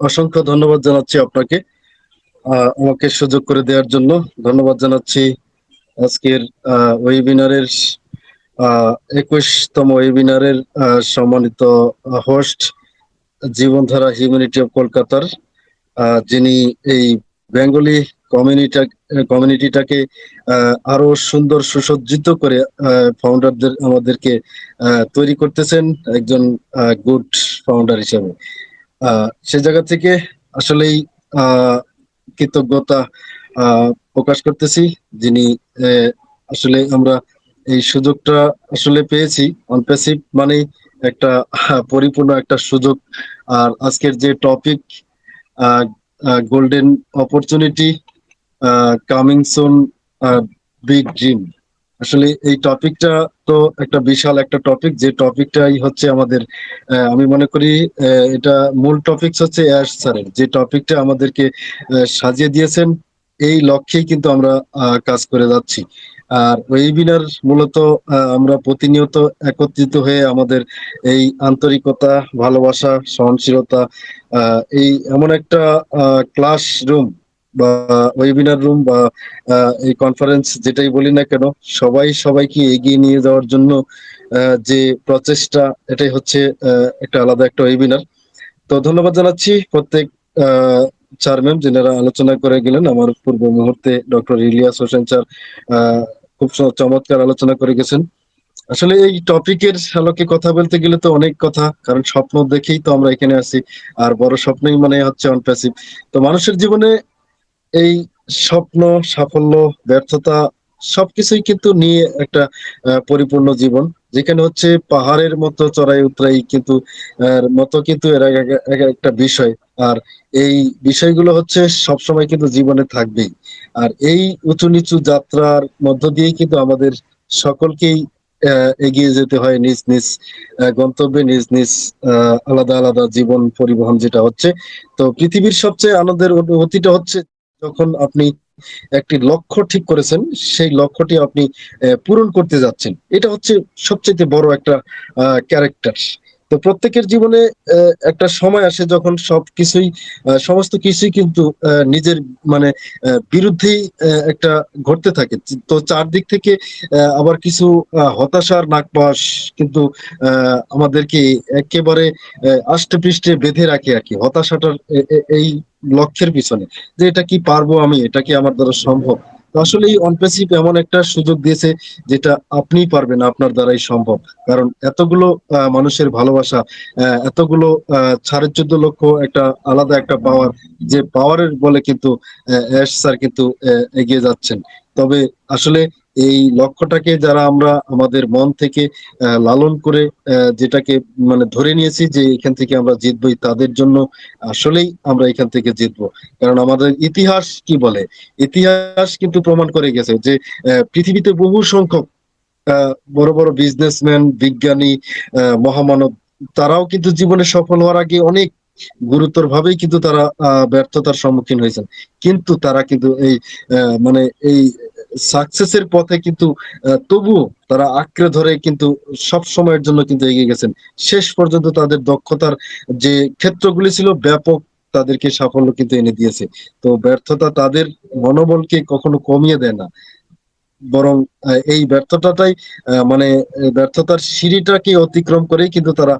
অসংখ্য ধন্যবাদ জানাচ্ছি আপনাকে আমাকে সুযোগ করে দেওয়ার জন্য। ধন্যবাদ জানাচ্ছি আজকের ওয়েবিনারের একুশতম ওয়েবিনারের সম্মানিত হোস্ট জীবনধারা হিউম্যানিটি অফ কলকাতার যিনি এই বেঙ্গলি কমিউনিটা কমিউনিটিটাকে আরও সুন্দর সুসজ্জিত করে ফাউন্ডারদের আমাদেরকে তৈরি করতেছেন একজন গুড ফাউন্ডার হিসেবে। সে জায়গা থেকে আসলেই কৃতজ্ঞতা প্রকাশ করতেছি। যিনি আসলে আমরা এই সুযোগটা আসলে পেয়েছি। অনপ্যাসিভ মানে একটা পরিপূর্ণ একটা সুযোগ। আর আজকের যে topic golden opportunity coming soon big dream আসলে এই টপিকটা তো একটা বিশাল একটা টপিক যে টপিকটাই হচ্ছে আমাদের আমি মনে করি এটা মূল টপিক হচ্ছে অ্যাশ স্যারের যে টপিকটা আমাদেরকে সাজিয়ে দিয়েছেন, এই লক্ষ্যেই কিন্তু আমরা কাজ করে যাচ্ছি। আর ওয়েবিনার মূলত আমরা প্রতিনিয়ত একত্রিত হয়ে আমাদের এই আন্তরিকতা, ভালোবাসা, সহনশীলতা এই এমন একটা ক্লাসরুম বা ওয়েবিনার রুম বা এই কনফারেন্স যেটাই বলি না কেন, সবাই সবাইকে এগিয়ে নিয়ে যাওয়ার জন্য যে প্রচেষ্টা, এটাই হচ্ছে একটা আলাদা একটা ওয়েবিনার তো ধন্যবাদ জানাচ্ছি প্রত্যেক ম্যাম যেনারা আলোচনা করে গেলেন। আমার পূর্ব মুহূর্তে ডক্টর ইলিয়াস হোসেন স্যার খুব চমৎকার আলোচনা করে গেছেন। আসলে এই টপিকের আলোকে কথা বলতে গেলে তো অনেক কথা, কারণ স্বপ্ন দেখেই তো আমরা এখানে আছি, আর বড় স্বপ্নই মানে হচ্ছে অনপ্যাসিভ তো মানুষের জীবনে এই স্বপ্ন, সাফল্য, ব্যর্থতা সবকিছুই কিন্তু নিয়ে একটা পরিপূর্ণ জীবন। যেখানে হচ্ছে পাহাড়ের মতো চড়াই উতরাই কিন্তু মতো কিন্তু এর এক, এক- এক, একটা বিষয়। আর এই বিষয়গুলো হচ্ছে সবসময় কিন্তু জীবনে থাকবেই। আর এই উঁচু নিচু যাত্রার মধ্য দিয়েই কিন্তু আমাদের সকলকেই এগিয়ে যেতে হয় নিজ নিজ গন্তব্যে, নিজ নিজ আলাদা আলাদা জীবন পরিবহন যেটা হচ্ছে। তো পৃথিবীর সবচেয়ে আনন্দের অনুভূতিটা হচ্ছে যখন আপনি একটি লক্ষ্য ঠিক করেছেন সেই লক্ষ্যটি আপনি পূরণ করতে যাচ্ছেন। এটা হচ্ছে সবচেয়ে বড় একটা ক্যারেক্টার তো প্রত্যেকের জীবনে একটা সময় আসে যখন সবকিছুই আহ, সমস্ত কিছুই কিন্তু নিজের মানে বিরুদ্ধেই একটা ঘটতে থাকে। তো চারদিক থেকে আবার কিছু হতাশার নাকপাশ কিন্তু আমাদেরকে একেবারে আষ্টে পৃষ্ঠে বেঁধে রাখে আর কি। হতাশাটার এই লক্ষ্যের পিছনে যে এটা কি পারব আমি, এটা কি আমার দ্বারা সম্ভব? আসলে এই অনপ্যাসিভ এমন একটা সুযোগ দিয়েছে যেটা আপনিই পারবেন আপনার দ্বারাই সম্ভব। কারণ এতগুলো মানুষের ভালোবাসা এতগুলো সাড়ে চোদ্দ লক্ষ একটা আলাদা একটা পাওয়ার যে পাওয়ারের বলে কিন্তু স্যার কিন্তু এগিয়ে যাচ্ছেন। তবে আসলে এই লক্ষ্যটাকে যারা আমরা আমাদের মন থেকে লালন করে যেটাকে মানে ধরে নিয়েছি যে এখান থেকে আমরা জিতবই, তাদের জন্য আসলেই আমরা এখান থেকে জিতবো। কারণ আমাদের ইতিহাস কি বলে? ইতিহাস কিন্তু প্রমাণ করে গেছে যে পৃথিবীতে বহু সংখ্যক বড় বড় বিজনেসম্যান বিজ্ঞানী মহামানব, তারাও কিন্তু জীবনে সফল হওয়ার আগে অনেক গুরুতর ভাবেই কিন্তু তারা ব্যর্থতার সম্মুখীন হয়েছেন। কিন্তু তারা কিন্তু এই মানে এই সাকসেসের পথে কিন্তু তবুও তারা আঁকড়ে ধরে কিন্তু সব সময়ের জন্য কিন্তু এগিয়ে গেছেন। শেষ পর্যন্ত তাদের দক্ষতার যে ক্ষেত্রগুলি ছিল ব্যাপক তাদেরকে সাফল্য কিন্তু এনে দিয়েছে। তো ব্যর্থতা তাদের মনোবলকে কখনো কমিয়ে দেয় না। বরং এই ব্যর্থতাটাই মানে ব্যর্থতার সিঁড়িটাকে অতিক্রম করেই কিন্তু তারা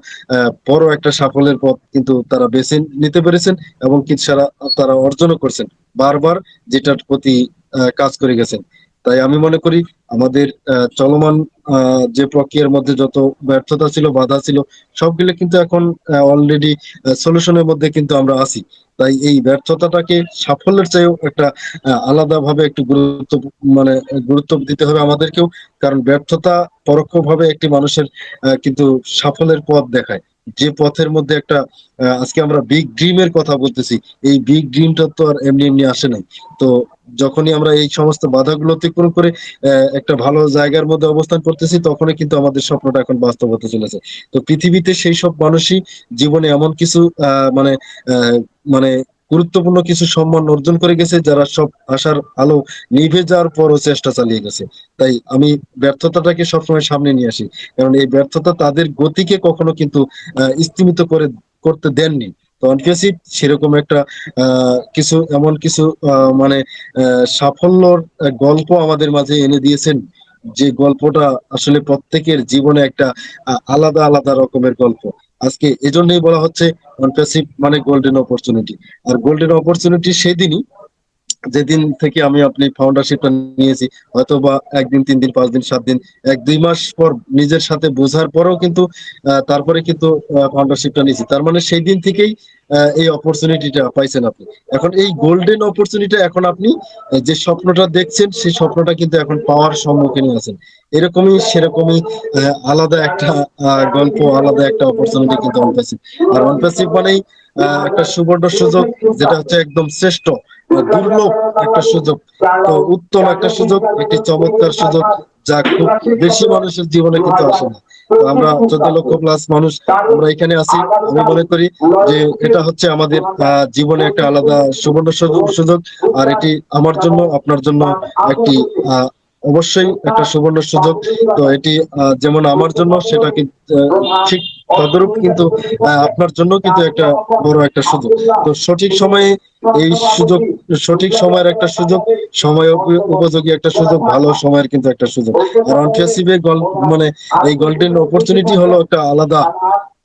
বড় একটা সাফল্যের পথ কিন্তু তারা বেছে নিতে পেরেছেন এবং কিছু সারা, তারা অর্জনও করছেন। বারবার যেটার প্রতি কাজ করে গেছেন। তাই আমি মনে করি আমাদের চলমান যে প্রক্রিয়ার মধ্যে যত ব্যর্থতা ছিল, বাধা ছিল, সবগুলো কিন্তু এখন অলরেডি সলিউশনের মধ্যে কিন্তু আমরা আছি। তাই এই ব্যর্থতাটাকে সাফল্যের চেয়েও একটা আলাদা ভাবে একটু গুরুত্ব মানে গুরুত্ব দিতে হবে আমাদেরকেও। কারণ ব্যর্থতা পরোক্ষভাবে একটি মানুষের কিন্তু সাফল্যের পথ দেখায়। যে পথের মধ্যে একটা আজকে আমরা বিগ ড্রিমের কথা বলতেছি, এই বিগ ড্রিমটা তো আর এমনি এমনি আসে নাই। তো যখনই আমরা এই সমস্ত বাধাগুলো অতিক্রম করে একটা ভালো জায়গার মধ্যে অবস্থান করতেছি, তখনই কিন্তু আমাদের স্বপ্নটা এখন বাস্তব হতে চলেছে। তো পৃথিবীতে সেই সব মানুষই জীবনে এমন কিছু মানে মানে গুরুত্বপূর্ণ কিছু সম্মান অর্জন করে গেছে, যারা সব আশার আলো নিভে যাওয়ার পরও চেষ্টা চালিয়ে গেছে। তাই আমি ব্যর্থতাটাকে সবসময় সামনে নিয়ে আসি। কারণ এই ব্যর্থতা তাদের গতিকে কখনো কিন্তু স্তিমিত করে, করতে দেননি। তো সেরকম একটা কিছু, এমন কিছু মানে সাফল্যর গল্প আমাদের মাঝে এনে দিয়েছেন, যে গল্পটা আসলে প্রত্যেকের জীবনে একটা আলাদা আলাদা রকমের গল্প। আজকে এজন্যই বলা হচ্ছে অনপ্যাসিভ মানে গোল্ডেন অপরচুনিটি আর গোল্ডেন অপরচুনিটি সেদিনই যেদিন থেকে আমি আপনি ফাউন্ডারশিপটা নিয়েছি হয়তো বা একদিন তিন দিন পাঁচ দিন সাত দিন এক, দুই মাস পর নিজের সাথে বোঝার পরেও কিন্তু তারপরে কিন্তু ফাউন্ডারশিপটা নিয়েছি। তার মানে সেই দিন থেকেই এই অপরচুনিটিটা পাইছেন আপনি। এখন এই গোল্ডেন অপরচুনিটি এখন আপনি, যে স্বপ্নটা দেখছেন, সেই স্বপ্নটা কিন্তু এখন পাওয়ার সম্মুখীন আছেন। এরকমই, সেরকমই আলাদা একটা গল্প, আলাদা একটা অপরচুনিটি কিন্তু অনপ্যাসিভ আর অনপ্যাসিভ মানেই একটা সুবর্ণ সুযোগ, যেটা হচ্ছে একদম শ্রেষ্ঠ। দুর্লভ একটা সুযোগ। তো উত্তম একটা সুযোগ, একটি চমৎকার সুযোগ যা খুব বেশি মানুষের জীবনে কিন্তু আসে না। আমরা চোদ্দ লক্ষ প্লাস মানুষ আমরা এখানে আছি, আমি মনে করি যে এটা হচ্ছে আমাদের জীবনে একটা আলাদা সুবর্ণ সুযোগ আর এটি আমার জন্য, আপনার জন্য একটি অবশ্যই একটা সুবর্ণ সুযোগ। তো এটি যেমন আমার জন্য, সেটা কিন্তু ঠিক তদরূপ কিন্তু আপনার জন্য কিন্তু একটা বড় একটা সুযোগ। তো সঠিক সময়ে এই সুযোগ, সঠিক সময়ের একটা সুযোগ, সময় উপযোগী একটা সুযোগ, ভালো সময়ের কিন্তু একটা সুযোগ। মানে এই গোল্ডেন অপরচুনিটি হলো একটা আলাদা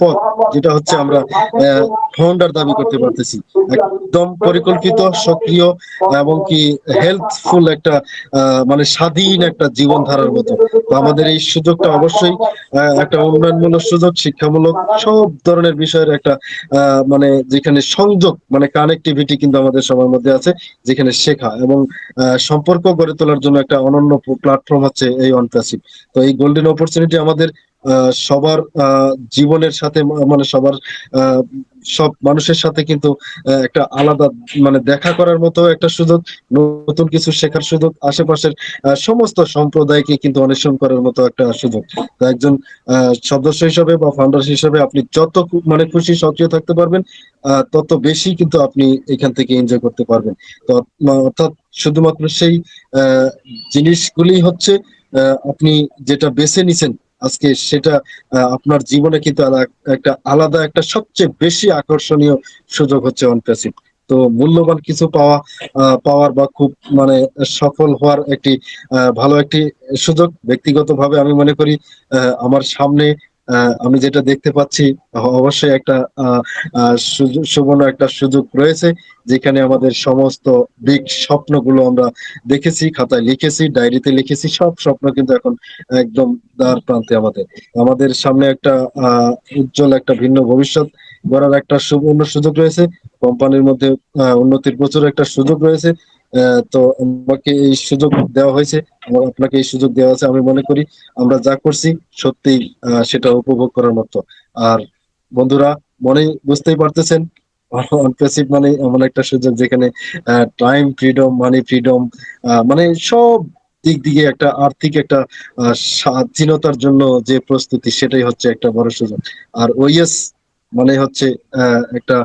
পথ, যেটা হচ্ছে আমরা ফাউন্ডার দাবি করতে পারতেছি। একদম পরিকল্পিত, সক্রিয় এবং কি হেলথফুল একটা মানে স্বাধীন একটা জীবন ধারার মতো। তো আমাদের এই সুযোগটা অবশ্যই একটা উন্নয়নমূলক সুযোগ, শিক্ষামূলক, সব ধরনের বিষয়ের একটা মানে যেখানে সংযোগ মানে কানেক্টিভিটি কিন্তু আমাদের সবার মধ্যে আছে, যেখানে শেখা এবং সম্পর্ক গড়ে তোলার জন্য একটা অনন্য প্ল্যাটফর্ম হচ্ছে এই অনপ্যাসিভ তো এই গোল্ডেন অপরচুনিটি আমাদের সবার জীবনের সাথে মানে সবার সব মানুষের সাথে কিন্তু একটা আলাদা মানে দেখা করার মতো একটা সুযোগ, নতুন কিছু শেখার সুযোগ, আশেপাশের সমস্ত সম্প্রদায়কে কিন্তু অন্বেষণ করার মতো একটা সুযোগ। একজন সদস্য হিসাবে বা ফাউন্ডার হিসাবে আপনি যত মানে খুশি, সক্রিয় থাকতে পারবেন তত বেশি কিন্তু আপনি এখান থেকে এনজয় করতে পারবেন। তো অর্থাৎ শুধুমাত্র সেই জিনিসগুলি হচ্ছে আপনি যেটা বেছে নিছেন আজকে সেটা আপনার জীবনে কিন্তু একটা আলাদা, একটা সবচেয়ে বেশি আকর্ষণীয় সুযোগ হচ্ছে অনপ্যাসিভ তো মূল্যবান কিছু পাওয়া পাওয়ার বা খুব মানে সফল হওয়ার একটি ভালো একটি সুযোগ, ব্যক্তিগতভাবে আমি মনে করি আমার সামনে আমি যেটা দেখতে পাচ্ছি অবশ্যই একটা সুবর্ণ একটা সুযোগ রয়েছে, যেখানে আমাদের সমস্ত বিগ স্বপ্নগুলো আমরা দেখেছি, খাতায় লিখেছি ডায়েরিতে লিখেছি, সব স্বপ্ন কিন্তু এখন একদম দ্বার প্রান্তে আমাদের। আমাদের সামনে একটা উজ্জ্বল একটা ভিন্ন ভবিষ্যৎ গড়ার একটা সুবর্ণ সুযোগ রয়েছে, কোম্পানির মধ্যে উন্নতির প্রচুর একটা সুযোগ রয়েছে তো আমাকে এই সুযোগ দেওয়া হয়েছে এবং আপনাকে এই সুযোগ দেওয়া আছে, আমি মনে করি আমরা যা করছি সত্যি সেটা উপভোগ করার মতো। আর বন্ধুরা মনে বুঝতেই পারতেছেন অনপ্যাসিভ মানে এমন একটা সুযোগ যেখানে টাইম ফ্রিডম মানি ফ্রিডম মানে সব দিক দিকে একটা আর্থিক একটা স্বাধীনতার জন্য যে প্রস্তুতি, সেটাই হচ্ছে একটা বড় সুযোগ। আর ওইএস মানে হচ্ছে একটা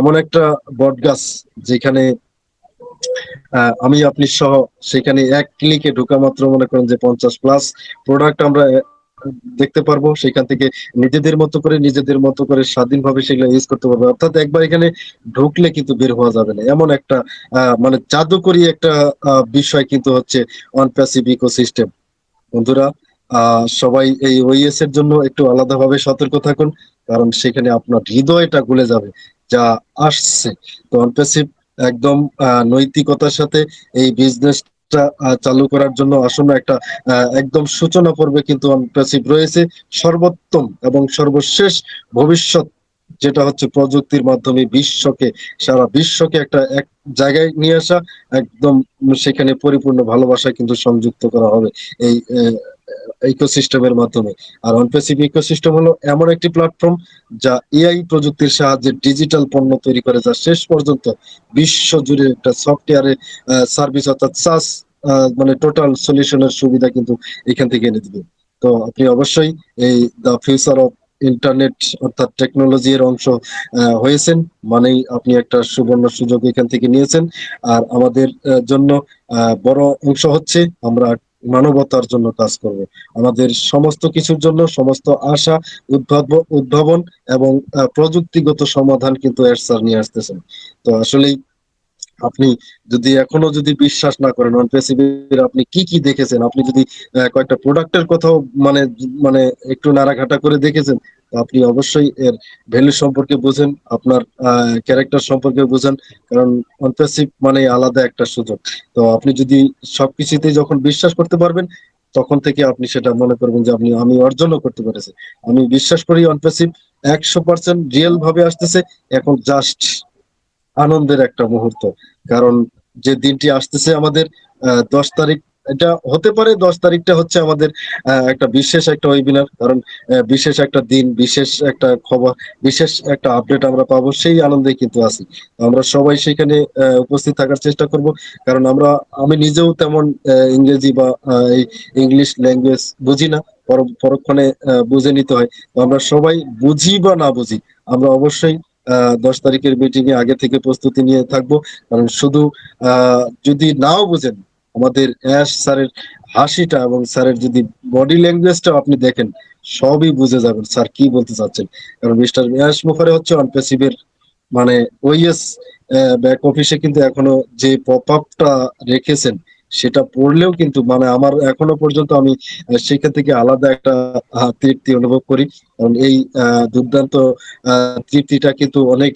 এমন একটা বট গাছ যেখানে আমি আপনি সহ সেখানে এক ক্লিকে ঢোকা মাত্র মনে করেন যে পঞ্চাশ প্লাস প্রোডাক্ট আমরা দেখতে পারব। সেখান থেকে নিজেদের মতো করে, নিজেদের মতো করে স্বাধীনভাবে সেগুলো ইউজ করতে পারব। অর্থাৎ একবার এখানে ঢুকলে কিন্তু বের হওয়া যাবে না। এমন একটা মানে জাদুকরি একটা বিষয় কিন্তু হচ্ছে অন প্যাসিভ ইকোসিস্টেম বন্ধুরা সবাই এই ওইএস এর জন্য একটু আলাদাভাবে সতর্ক থাকুন, কারণ সেখানে আপনার হৃদয়টা গলে যাবে, যা আসছে। তো অনপ্যাসিভ একদম নৈতিকতার সাথে এই বিজনেসটা চালু করার জন্য আসন্ন একটা একদম সূচনা পর্বে কিন্তু রয়েছে। সর্বোত্তম এবং সর্বশেষ ভবিষ্যৎ, যেটা হচ্ছে প্রযুক্তির মাধ্যমে বিশ্বকে, সারা বিশ্বকে একটা, এক জায়গায় নিয়ে আসা, একদম, সেখানে পরিপূর্ণ ভালোবাসা কিন্তু সংযুক্ত করা হবে। এই ইকোসিস্টেমের মাধ্যমে। আর অনপেসিভ ইকোসিস্টেম হলো এমন একটি প্ল্যাটফর্ম যা এআই প্রযুক্তির সাহায্যে ডিজিটাল পণ্য তৈরি করে, যা শেষ পর্যন্ত বিশ্ব জুড়ে একটা সফটওয়্যারে সার্ভিস অর্থাৎ সাস মানে টোটাল সলিউশনের সুবিধা কিন্তু এখান থেকে এনে দিবে। তো আপনি অবশ্যই এই দ্য ফিউচার অফ ইন্টারনেট অর্থাৎ টেকনোলজি এর অংশ হয়েছেন। মানেই আপনি একটা সুবর্ণ সুযোগ এখান থেকে নিয়েছেন। আর আমাদের জন্য বড় অংশ হচ্ছে আমরা মানবতার জন্য কাজ করবে আমাদের সমস্ত কিছুর জন্য সমস্ত আশা, উদ্ভাবন উদ্ভাবন এবং প্রযুক্তিগত সমাধান কিন্তু এর স্যার নিয়ে আসতেছেন। তো আসলেই আপনি যদি এখনও যদি বিশ্বাস না করেন আপনি কি, কি দেখেছেন? আপনি যদি কয়েকটা প্রোডাক্টের কথাও মানে মানে একটু নাড়াঘাটা করে দেখেছেন, আপনি অবশ্যই এর ভ্যালু সম্পর্কে বোঝেন, আপনার ক্যারেক্টার সম্পর্কে বোঝেন। কারণ প্যাসিভ মানে আলাদা একটা সুযোগ। তো আপনি যদি সবকিছুতেই যখন বিশ্বাস করতে পারবেন, তখন থেকে আপনি সেটা মনে করবেন যে আপনি আমি অর্জনও করতে পেরেছি। আমি বিশ্বাস করি অন প্যাসিভ ১০০% রিয়াল ভাবে আসতেছে। এখন জাস্ট আনন্দের একটা মুহূর্ত। কারণ যে দিনটি আসতেছে আমাদের ১০ তারিখ এটা হতে পারে ১০ তারিখটা হচ্ছে আমাদের একটা বিশেষ একটা ওয়েবিনার। কারণ বিশেষ একটা দিন, বিশেষ একটা খবর, বিশেষ একটা আপডেট আমরা পাবো সেই আনন্দে কিন্তু আছি। আমরা সবাই সেখানে উপস্থিত থাকার চেষ্টা করব। কারণ আমরা আমি নিজেও তেমন ইংরেজি বা ইংলিশ ল্যাঙ্গুয়েজ বুঝি না। পর পরক্ষণে বুঝে নিতে হয়। আমরা সবাই বুঝি বা না বুঝি, আমরা অবশ্যই ১০ তারিখের মিটিং এ আগে থেকে প্রস্তুতি নিয়ে থাকব। কারণ শুধু যদি নাও বুঝেন, আমাদের অ্যাশ স্যারের হাসিটা এবং স্যারের যদি বডি ল্যাঙ্গুয়েজটাও আপনি দেখেন, সবই বুঝে যাবেন স্যার কি বলতে চাচ্ছেন। কারণ মিস্টার ইয়াস মুখার্জি হচ্ছে অন প্যাসিভের মানে ওইএস ব্যাক অফিসে কিন্তু এখনও যে পপ আপ টা রেখেছেন, সেটা পড়লেও কিন্তু মানে আমার এখনও পর্যন্ত আমি সেখান থেকে আলাদা একটা তৃপ্তি অনুভব করি। কারণ এই দুর্দান্ত তৃপ্তিটা কিন্তু অনেক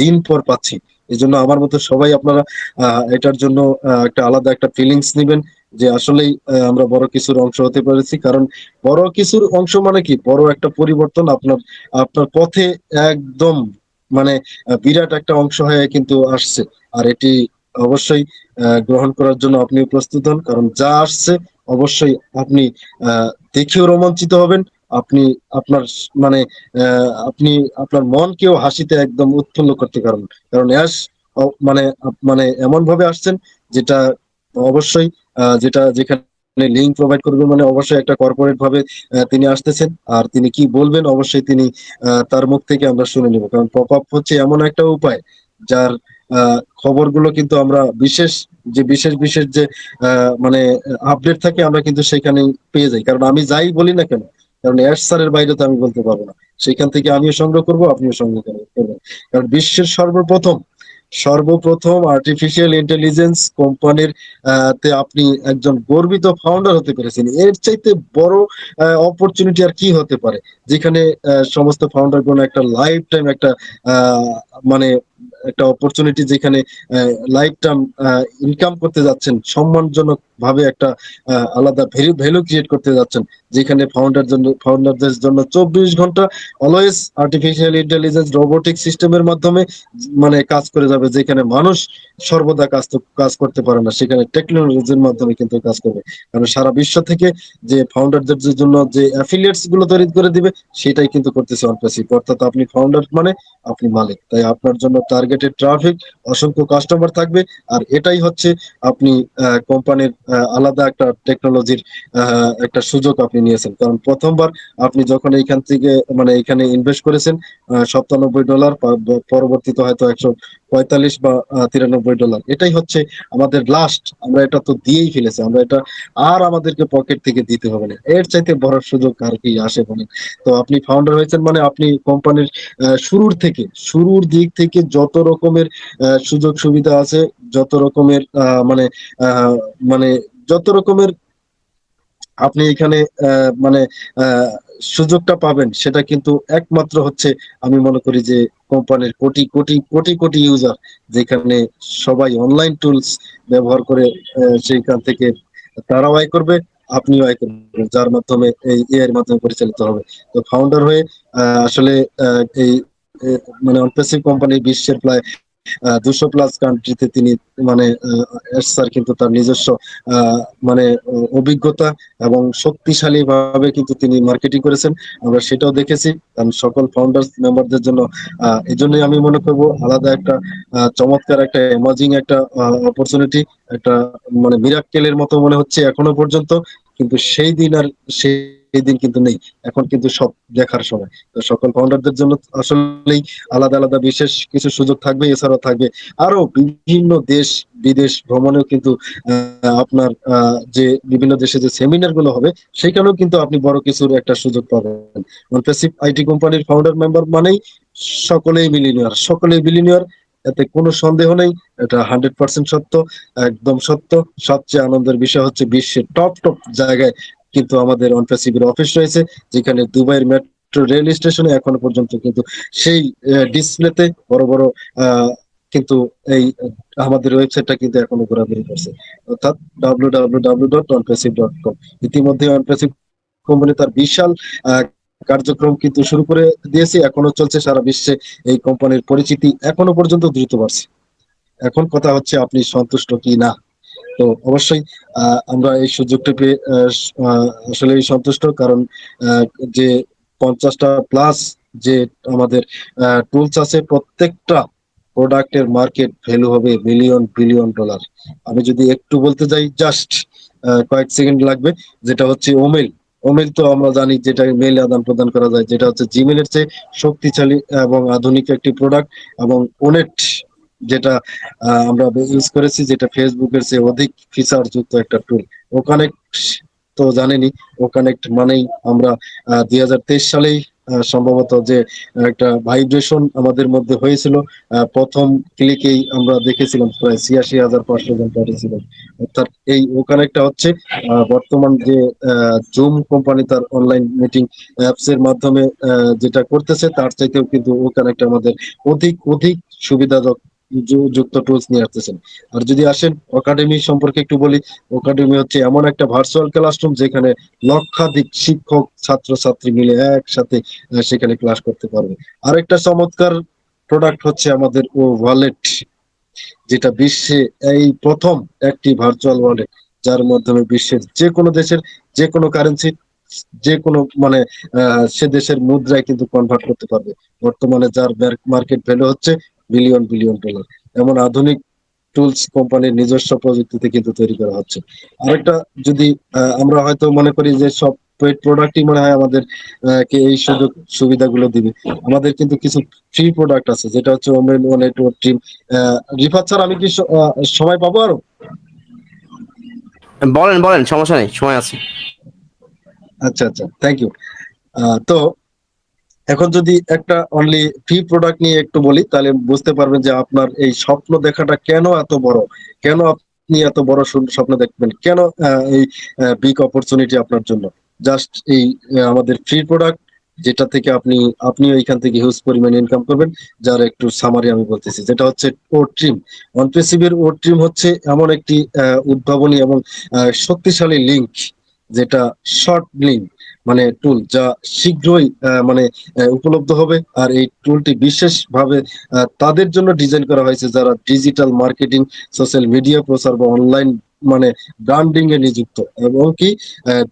দিন পর পাচ্ছি। এজন্য আমার মতো সবাই আপনারা এটার জন্য একটা আলাদা একটা ফিলিংস নিবেন যে আসলেই আমরা বড় কিছুর অংশ হতে পেরেছি। কারণ বড় কিছুর অংশ মানে কি? বড় একটা পরিবর্তন আপনার আপনার পথে একদম মানে বিরাট একটা অংশ হয়ে কিন্তু আসছে। আর এটি অবশ্যই গ্রহণ করার জন্য আপনিও প্রস্তুত হন। কারণ যা আসছে, অবশ্যই আপনি দেখেও রোমাঞ্চিত হবেন। আপনি আপনার মানে আপনি আপনার মনকেও হাসিতে একদম উৎফুল্ল করতে পারবেন। কারণ ইয়াস অ মানে এমন ভাবে আসছেন যেটা অবশ্যই যেটা যেখানে লিঙ্ক প্রোভাইড করবে মানে অবশ্যই একটা কর্পোরেট ভাবে তিনি আসতেছেন। আর তিনি কি বলবেন অবশ্যই তিনি তার মুখ থেকে আমরা শুনে নিব। কারণ পপ আপ হচ্ছে এমন একটা উপায় যার খবরগুলো কিন্তু আমরা বিশেষ যে বিশেষ, বিশেষ যে মানে আপডেট থাকে আমরা কিন্তু সেখানেই পেয়ে যাই। কারণ আমি যাই বলি না কেন, কারণ ইয়াস স্যারের বাইরে তো আমি বলতে পারব না। সেখান থেকে আমিও সংগ্রহ করব, আপনিও সংগ্রহ করবেন। কারণ বিশ্বের সর্বপ্রথম, সর্বপ্রথম আর্টিফিশিয়াল ইন্টেলিজেন্স কোম্পানির তে আপনি একজন গর্বিত ফাউন্ডার হতে পেরেছেন। এর চাইতে বড় অপরচুনিটি আর কি হতে পারে? যেখানে সমস্ত ফাউন্ডার গণ একটা লাইফ টাইম একটা মানে একটা অপরচুনিটি যেখানে লাইফ টাইম ইনকাম করতে যাচ্ছেন। সম্মানজনকভাবে একটা আলাদা ভ্যালু ভ্যালু ক্রিয়েট করতে যাচ্ছেন। যেখানে ফাউন্ডার জন্য ফাউন্ডারদের জন্য ২৪ ঘণ্টা অলওয়েজ আর্টিফিশিয়াল ইন্টেলিজেন্স রোবোটিক সিস্টেমের মাধ্যমে মানে কাজ করে যাবে। যেখানে মানুষ সর্বদা কাজ কাজ করতে পারে না। সেখানে টেকনোলজির মাধ্যমে কিন্তু কাজ করবে। কারণ সারা বিশ্ব থেকে যে ফাউন্ডারদের জন্য যে অ্যাফিলিয়েটসগুলো তৈরি করে দিবে, সেটাই কিন্তু করতেছে অন অর্থাৎ আপনি ফাউন্ডার মানে আপনি মালিক। তাই আপনার জন্য টার্গেটেড ট্রাফিক, অসংখ্য কাস্টমার থাকবে। আর এটাই হচ্ছে আপনি কোম্পানির আলাদা একটা টেকনোলজির একটা সুযোগ আপনি নিয়েছেন। কারণ প্রথমবার আপনি যখন এইখান থেকে মানে এখানে ইনভেস্ট করেছেন সপ্তানব্বই ডলার পরবর্তীতে হয়তো ১৪৫ বা তিরানব্বই $৯৩ এটাই হচ্ছে আমাদের লাস্ট। আমরা এটা তো দিয়েই ফেলেছি। আমরা এটা আর আমাদেরকে পকেট থেকে দিতে হবে না। এর চাইতে বড় সুযোগ আর কি আসে বলেন? তো আপনি ফাউন্ডার হয়েছেন মানে আপনি কোম্পানির শুরুর থেকে, শুরুর দিক থেকে যত রকমের সুযোগ সুবিধা আছে, যত রকমের মানে মানে যত রকমের আপনি এখানে মানে সুযোগটা পাবেন সেটা কিন্তু একমাত্র হচ্ছে আমি মনে করি যে কোম্পানির কোটি, কোটি, কোটি, কোটি ইউজার যেখানে সবাই অনলাইন টুলস ব্যবহার করে সেইখান থেকে তারাও আয় করবে, আপনিও আয় করবেন। যার মাধ্যমে এই এআই মাধ্যমে পরিচালিত হবে। তো ফাউন্ডার হয়ে আসলে এই মানে অনপেসিভ কোম্পানি বিশ্বের প্রায় ২০০ প্লাস কান্ট্রিতে তিনি মানে স্যার কিন্তু তার নিজস্ব মানে অভিজ্ঞতা এবং শক্তিশালী ভাবে কিন্তু তিনি মার্কেটিং করেছেন। আমরা সেটাও দেখেছি। কারণ সকল ফাউন্ডার্স মেম্বারদের জন্য এই জন্যই আমি মনে করব আলাদা একটা চমৎকার একটা এমার্জিং একটা অপরচুনিটি একটা মানে মিরাক্কেল এর মতো মনে হচ্ছে এখনও পর্যন্ত। কিন্তু সেই দিন আর সেই দিন কিন্তু নেই। এখন কিন্তু সব দেখার সময়। তো সকল ফাউন্ডারদের জন্য আসলেই আলাদা আলাদা বিশেষ কিছু সুযোগ থাকবে, এছাড়াও থাকবে। আরও বিভিন্ন দেশ বিদেশ ভ্রমণেও কিন্তু আপনার যে বিভিন্ন দেশে যে সেমিনারগুলো হবে, সেখানেও কিন্তু আপনি বড় কিছুর একটা সুযোগ পাবেন। আইটি কোম্পানির ফাউন্ডার মেম্বার মানেই সকলেই মিলিনিয়ার সকলেই বিলিনিয়ার এতে কোনো সন্দেহ নেই এটা হান্ড্রেড পার্সেন্ট সত্য একদম সত্য। সবচেয়ে আনন্দের বিষয় হচ্ছে বিশ্বের টপ টপ জায়গায় কিন্তু আমাদের অনপ্যাসিভের অফিস রয়েছে যেখানে দুবাইয়ের মেট্রো রেল স্টেশনে এখনও পর্যন্ত কিন্তু সেই ডিসপ্লেতে বড় বড় কিন্তু এই আমাদের ওয়েবসাইটটা কিন্তু এখনও ঘোরাঘুরি করছে। অর্থাৎ W W W dot Onpassive dot com ইতিমধ্যে অনপ্যাসিভ কোম্পানি তার বিশাল আহ, কার্যক্রম কিন্তু শুরু করে দিয়েছে, এখনও চলছে সারা বিশ্বে এই কোম্পানির পরিচিতি এখনও পর্যন্ত দ্রুত বাড়ছে। এখন কথা হচ্ছে আপনি সন্তুষ্ট কি না? তো অবশ্যই আমরা এই সুযোগটা পেয়ে আসলেই সন্তুষ্ট, কারণ যে পঞ্চাশটা প্লাস যে আমাদের টুলস আছে, প্রত্যেকটা প্রোডাক্টের মার্কেট ভ্যালু হবে মিলিয়ন বিলিয়ন ডলার আমি যদি একটু বলতে যাই জাস্ট কয়েক সেকেন্ড লাগবে, যেটা হচ্ছে ওমেল ওমেল তো আমরা জানি যেটা মেল আদান প্রদান করা যায়, যেটা হচ্ছে জিমেলের চেয়ে শক্তিশালী এবং আধুনিক একটি প্রোডাক্ট এবং ওনেট যেটা আমরা ইউজ করেছি, যেটা ফেসবুকের চেয়ে অধিক ফিচার যুক্ত একটা টুল ও কানেক্ট তো জানেনি ও কানেক্ট মানেই আমরা দুই হাজার তেইশ সালেই সম্ভবত যে একটা ভাইব্রেশন আমাদের মধ্যে হয়েছিল প্রথম ক্লিকেই আমরা দেখেছিলাম, প্রায় ছিয়াশি হাজার পাঁচশো জন পাঠিয়েছিলেন অর্থাৎ এই ওখানে একটা হচ্ছে বর্তমান যে জুম কোম্পানি তার অনলাইন মিটিং অ্যাপস এর মাধ্যমে যেটা করতেছে, তার চাইতেও কিন্তু ওখানে একটা আমাদের অধিক অধিক সুবিধাজনক যুক্ত টুলস নিয়ে আসতেছেন। আর যদি আসেন একাডেমি সম্পর্কে একটু বলি একাডেমি হচ্ছে এমন একটা ভার্চুয়াল ক্লাসরুম যেখানে লক্ষাধিক শিক্ষক ছাত্র ছাত্রী মিলে একসাথে সেখানে ক্লাস করতে পারবে। আরেকটা চমৎকার প্রোডাক্ট হচ্ছে আমাদের ও ওয়ালেট যেটা বিশ্বে এই প্রথম একটি ভার্চুয়াল ওয়ালেট যার মাধ্যমে বিশ্বের যে কোনো দেশের যে কোনো কারেন্সি যে কোনো মানে সে দেশের মুদ্রায় কিন্তু কনভার্ট করতে পারবে। বর্তমানে যার মার্কেট ভ্যালু হচ্ছে বিলিয়ন বিলিয়ন ডলার এমন আধুনিক টুলস কোম্পানির নিজস্ব প্রযুক্তিতে কিন্তু তৈরি করা হচ্ছে। আরেকটা যদি আমরা হয়তো মনে করি যে সব পেড প্রোডাক্টই মনে হয় আমাদের কে এই সুযোগ সুবিধাগুলো দিবে। আমাদের কিন্তু কিছু ফ্রি প্রোডাক্ট আছে যেটা হচ্ছে omen one network team Rifat sir আমি কি সময় পাবো আরও? বলেন বলেন সমস্যা নেই সময় আছে। আচ্ছা আচ্ছা থ্যাংক ইউ তো এখন যদি একটা অনলি ফ্রি প্রোডাক্ট নিয়ে একটু বলি, তাহলে বুঝতে পারবেন যে আপনার এই স্বপ্ন দেখাটা কেন এত বড়? কেন আপনি এত বড় স্বপ্ন দেখবেন? কেন এই বিগ অপরচুনিটি আপনার জন্য? জাস্ট এই আমাদের ফ্রি প্রোডাক্ট যেটা থেকে আপনি, আপনিও এখান থেকে হিউজ পরিমাণে ইনকাম করবেন। যার একটু সামারি আমি বলতেছি, যেটা হচ্ছে ও ট্রিম অনপ্রেসিভের ও ট্রিম হচ্ছে এমন একটি উদ্ভাবনী এবং শক্তিশালী লিঙ্ক যেটা শর্ট লিঙ্ক মানে টুল যা শীঘ্রই মানে উপলব্ধ হবে। আর এই টুলটি বিশেষভাবে তাদের জন্য ডিজাইন করা হয়েছে যারা ডিজিটাল মার্কেটিং সোশ্যাল মিডিয়া প্রচার বা অনলাইন মানে ব্র্যান্ডিং এ নিযুক্ত। এবং কি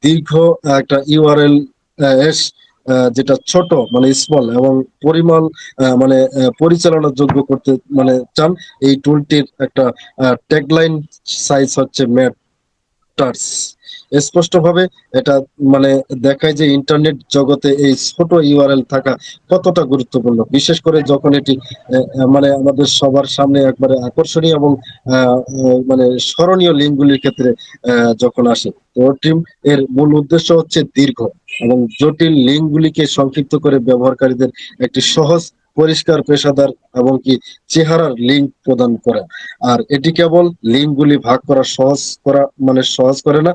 দীর্ঘ একটা ইউআরএল এস যেটা ছোট মানে স্মল এবং পরিমাণ মানে আহ, পরিচালনার যোগ্য করতে মানে চান এই টুলটির একটা ট্যাগলাইন সাইজ হচ্ছে ম্যাট টার্স স্পষ্টভাবে এটা মানে দেখায় যে ইন্টারনেট জগতে এই ছোট ইউআরএল থাকা কতটা গুরুত্বপূর্ণ। বিশেষ করে যখন এটি মানে আমাদের সবার সামনে একবারে আকর্ষণীয় এবং মানে স্মরণীয় লিঙ্কগুলির ক্ষেত্রে যখন আসে টিম এর মূল উদ্দেশ্য হচ্ছে দীর্ঘ এবং জটিল লিঙ্কগুলিকে সংক্ষিপ্ত করে ব্যবহারকারীদের একটি সহজ, পরিষ্কার পেশাদার এবং কি চেহারার লিঙ্ক প্রদান করা। আর এটি কেবল লিঙ্কগুলি ভাগ করা সহজ করা মানে সহজ করে না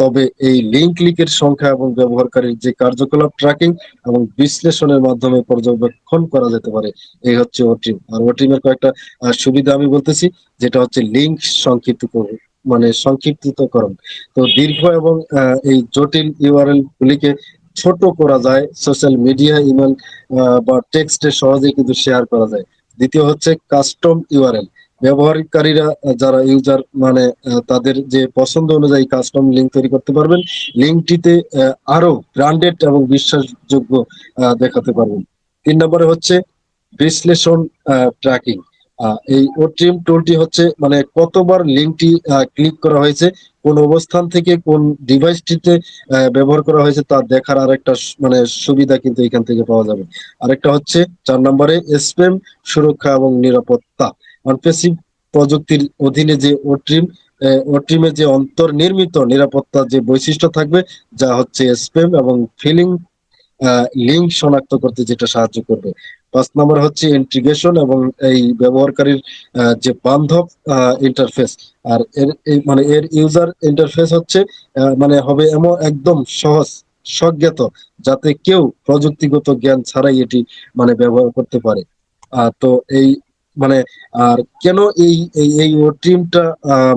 তবে এই লিঙ্ক লিকের সংখ্যা এবং ব্যবহারকারীর যে কার্যকলাপ ট্র্যাকিং এবং বিশ্লেষণের মাধ্যমে পর্যবেক্ষণ করা যেতে পারে, এই হচ্ছে ওটিম আর ওটিম এর কয়েকটা সুবিধা আমি বলতেছি, যেটা হচ্ছে লিঙ্ক সংক্ষিপ্ত মানে সংক্ষিপ্তকরণ। তো দীর্ঘ এবং এই জটিল ইউআরএল গুলিকে ছোট করা যায় সোশ্যাল মিডিয়া ইমেল বা টেক্সটে সহজেই কিন্তু শেয়ার করা যায়। দ্বিতীয় হচ্ছে কাস্টম ইউআরএল ব্যবহারকারীরা যারা ইউজার মানে তাদের যে পছন্দ অনুযায়ী কাস্টম লিঙ্ক তৈরি করতে পারবেন লিঙ্কটিতে আরও ব্র্যান্ডেড এবং বিশ্বাসযোগ্য দেখাতে পারবেন। তিন নম্বরে হচ্ছে বিশ্লেষণ ট্র্যাকিং এই ওট্রিম টুলটি হচ্ছে মানে কতবার লিঙ্কটি ক্লিক করা হয়েছে, কোন অবস্থান থেকে কোন ডিভাইসটিতে ব্যবহার করা হয়েছে তা দেখার আরেকটা মানে সুবিধা কিন্তু এখান থেকে পাওয়া যাবে। আরেকটা হচ্ছে, চার নম্বরে স্প্যাম সুরক্ষা এবং নিরাপত্তা। অনপেসিভ প্রযুক্তির অধীনে যে ওট্রিম ওট্রিমে যে অন্তর্নির্মিত নিরাপত্তা যে বৈশিষ্ট্য থাকবে, যা হচ্ছে স্প্যাম এবং ফিলিং লিঙ্ক শনাক্ত করতে যেটা সাহায্য করবে। পাঁচ নম্বর হচ্ছে ইন্টিগ্রেশন এবং এই ব্যবহারকারীর যে বান্ধব ইন্টারফেস আর এর মানে এর ইউজার ইন্টারফেস হচ্ছে মানে হবে এমন একদম সহজ স্বজ্ঞাত যাতে কেউ প্রযুক্তিগত জ্ঞান ছাড়াই এটি মানে ব্যবহার করতে পারে। তো এই মানে আর কেন এই এই ওট্রিমটা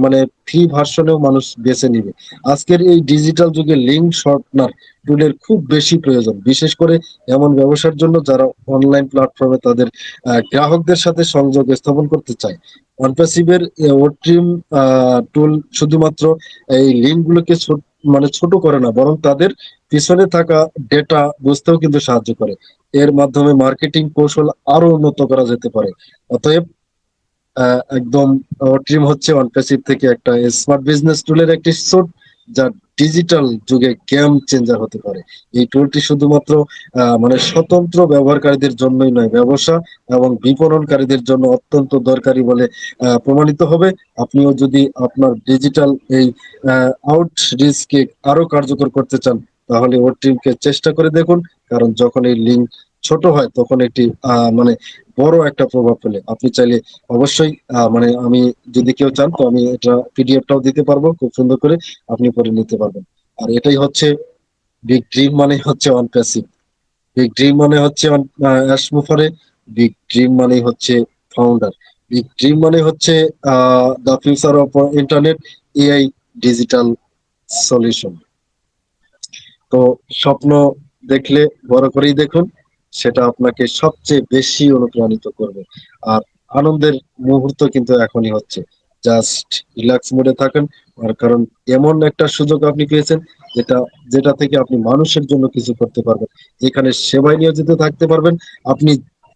মানে ফ্রি ভার্সনেও মানুষ বেছে নিবে? আজকের এই ডিজিটাল যুগে লিঙ্ক শর্টনার টুলের খুব বেশি প্রয়োজন। বিশেষ করে এমন ব্যবসার জন্য যারা অনলাইন প্ল্যাটফর্মে তাদের গ্রাহকদের সাথে সংযোগ স্থাপন করতে চায়। অনপ্যাসিভের ওট্রিম টুল শুধুমাত্র এই লিঙ্কগুলোকে মানে ছোট করে না, বরং তাদের পিছনে থাকা ডেটা বুঝতেও কিন্তু সাহায্য করে। এর মাধ্যমে মার্কেটিং কৌশল আরও উন্নত করা যেতে পারে। অতএব একদম টিম হচ্ছে অনপ্যাসিভ থেকে একটা স্মার্ট বিজনেস টুলের একটি সুট যা ডিজিটাল যুগে গেম চেঞ্জার হতে পারে। এই টুলটি শুধুমাত্র মানে স্বতন্ত্র ব্যবহারকারীদের জন্যই নয়, ব্যবসা এবং বিপণনকারীদের জন্য অত্যন্ত দরকারি বলে প্রমাণিত হবে। আপনিও যদি আপনার ডিজিটাল এই আউট রিচকে আরও কার্যকর করতে চান, তাহলে ওট্রিমকে চেষ্টা করে দেখুন। কারণ যখন এই লিঙ্ক ছোট হয়, তখন একটি মানে বড় একটা প্রভাব ফেলে। আপনি চাইলে অবশ্যই মানে আমি যদি কেউ চান, তো আমি এটা পিডিএফটাও দিতে পারব, খুব সুন্দর করে আপনি পরে নিতে পারবেন। আর এটাই হচ্ছে বিগ ড্রিম মানে হচ্ছে অন প্যাসিভ বিগ ড্রিম মানে হচ্ছে অ্যাশমুফারে বিগ ড্রিম মানে হচ্ছে ফাউন্ডার বিগ ড্রিম মানে হচ্ছে the future of internet AI digital solution তো স্বপ্ন দেখলে বড় করেই দেখুন। সেটা আপনাকে সবচেয়ে বেশি অনুপ্রাণিত করবে। আর আনন্দের মুহূর্ত কিন্তু এখনই হচ্ছে। জাস্ট রিল্যাক্স মোডে থাকেন। আর কারণ এমন একটা সুযোগ আপনি পেয়েছেন, যেটা যেটা থেকে আপনি মানুষের জন্য কিছু করতে পারবেন। যেখানে সেবায় নিয়োজিত থাকতে পারবেন। আপনি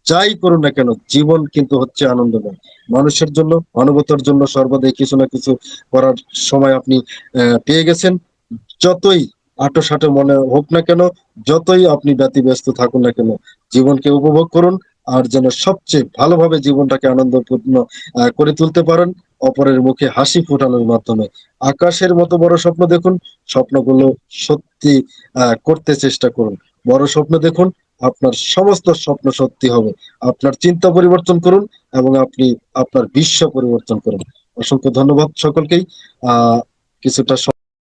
যাই করুন না কেন, জীবন কিন্তু হচ্ছে আনন্দময়। মানুষের জন্য, মানবতার জন্য সর্বদাই কিছু না কিছু করার সময় আপনি পেয়ে গেছেন। যতই আটো সাটো মনে হোক না কেন, যতই আপনি ব্যতিব্যস্ত থাকুন না কেন, জীবনকে উপভোগ করুন আর যেন সবচেয়ে ভালোভাবে জীবনটাকে আনন্দপূর্ণ করে তুলতে পারেন। অপরের মুখে হাসি ফোটানোর মাধ্যমে। আকাশের মতো বড় স্বপ্ন দেখুন, স্বপ্নগুলো সত্যি করতে চেষ্টা করুন। বড় স্বপ্ন দেখুন, আপনার সমস্ত স্বপ্ন সত্যি হবে। আপনার চিন্তা পরিবর্তন করুন এবং আপনি আপনার বিশ্ব পরিবর্তন করুন। অসংখ্য ধন্যবাদ সকলকেই। আহ, কিছুটা